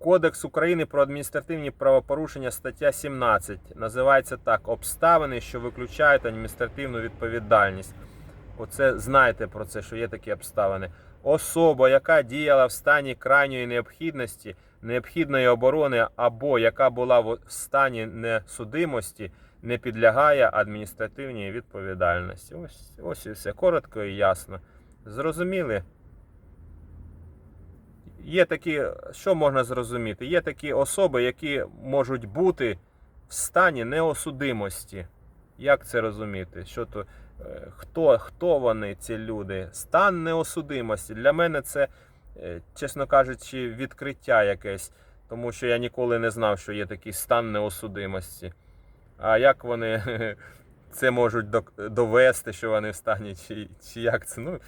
Кодекс України про адміністративні правопорушення, стаття 17. Називається так: обставини, що виключають адміністративну відповідальність. Оце знайте про це, що є такі обставини. Особа, яка діяла в стані крайньої необхідності, необхідної оборони або яка була в стані несудимості, не підлягає адміністративній відповідальності. Ось, ось і все. Коротко і ясно. Зрозуміли? Є такі, що можна зрозуміти? Є такі особи, які можуть бути в стані неосудимості. Як це розуміти? Що то, е, хто, хто вони, ці люди? Стан неосудимості. Для мене це, е, чесно кажучи, відкриття якесь, тому що я ніколи не знав, що є такий стан неосудимості. А як вони це можуть довести, що вони в стані, чи, чи як це? Ну,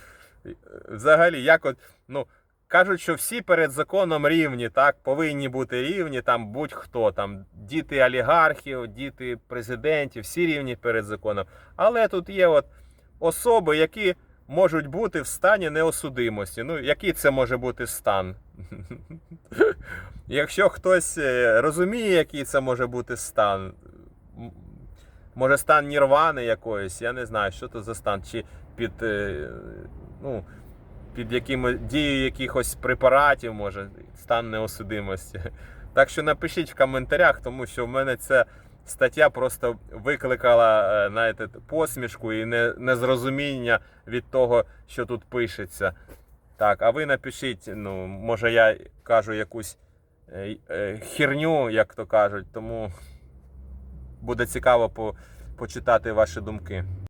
е, взагалі, як от, ну, кажуть, що всі перед законом рівні, так, повинні бути рівні, там будь-хто, там діти олігархів, діти президентів, всі рівні перед законом. Але тут є от особи, які можуть бути в стані неосудимості. Ну, який це може бути стан? Якщо хтось е, розуміє, який це може бути стан, може стан нірвани якоїсь, я не знаю, що це за стан, чи під, е, ну, під якими, дією якихось препаратів, може, стан неосудимості. Так що напишіть в коментарях, тому що в мене ця стаття просто викликала е, знаєте, посмішку і незрозуміння від того, що тут пишеться. Так, а ви напишіть, ну, може я кажу якусь е, е, херню, як то кажуть, тому буде цікаво по, почитати ваші думки.